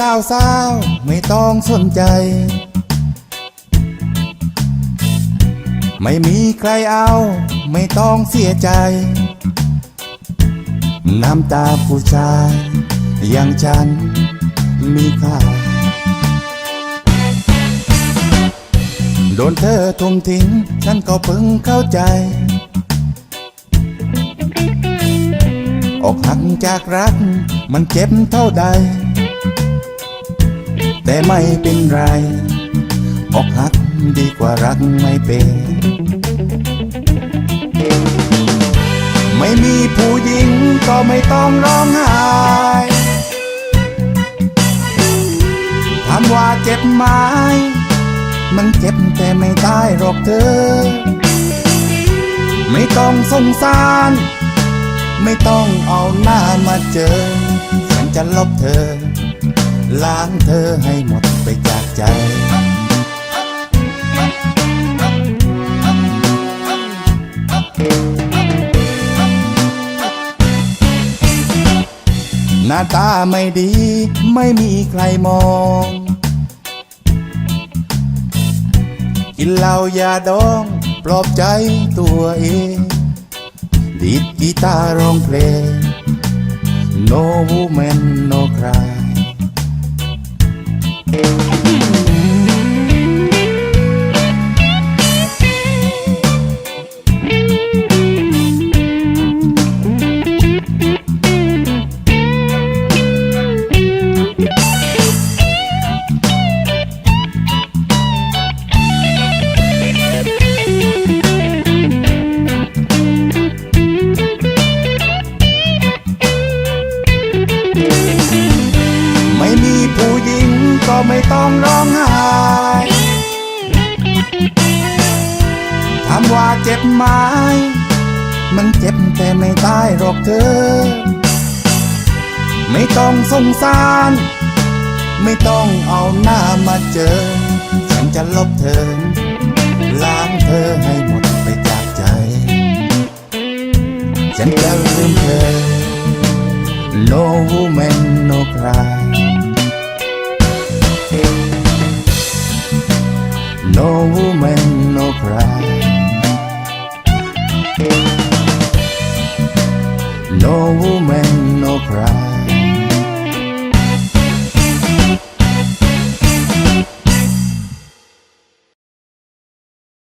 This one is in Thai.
สาวสาวๆไม่ต้องสนใจ ไม่มีใครเอา ไม่ต้องเสียใจ น้ำตาผู้ชาย อย่างฉันมีค่าโดนเธอทุ่มทิ้ง ฉันก็เพิ่งเข้าใจ อกหักจากรัก มันเจ็บเท่าใด แต่ไม่เป็นไร ออกหักดีกว่ารักไม่เป็น ไม่มีผู้หญิงก็ไม่ต้องร้องไห้ถามว่าเจ็บไหมมันเจ็บแต่ไม่ตายหรอกเธอ ไม่ต้องสงสาร ไม่ต้องเอาหน้ามาเจอ ฉันจะลบเธอ ล้างเธอให้หมดไปจากใจ หน้าตาไม่ดีไม่มีใครมอง กินเหล้ายาดองปลอบใจตัวเอง ดีดกีตาร์ร้องเพลง No woman no cry ไม่ต้องร้องไห้ถามว่าเจ็บไหมมันเจ็บแต่ไม่ตายหรอกเธอ ไม่ต้องสงสาร ไม่ต้องเอาหน้ามาเจอ ฉันจะลบเธอ ล้างเธอให้หมดไปจากใจ ฉันจะลืมเธอ No woman no cry No woman no cry No woman no cry